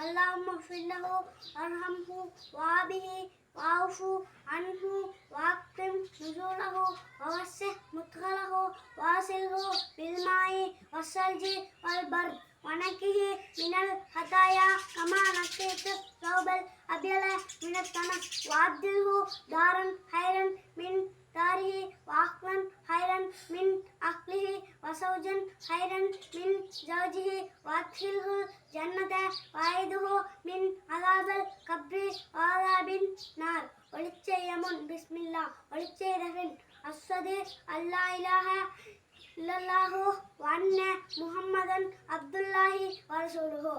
अल्लाहु अरहमहु वाबिहि वाफु अन्हु वाक्रिम नुजुलहु ववस्से मुद्खलहु वासिलहु बिलमाई वसलजी वलबर वनकिहि मिनल हताया कमा नक्कित सौबल अब्यल मिनतन वाब्दिलहु दारन हैरन मिन दारिहि वाक्लन हैरन मिन अक्लिहि वसौजन हैरन मिन जौजिहि वात्खिलहु जन्नत மின் அலாபல் கப்ரி ஆராபின் நார். ஒளிச்செய்யமுன் பிஸ்மில்லா. ஒளிச்செய்தபின் அஸ்வது அல்லா இலாக இல்லல்லாஹு. வன்ன முஹம்மதன் அப்துல்லாஹி வரசூலுஹோ.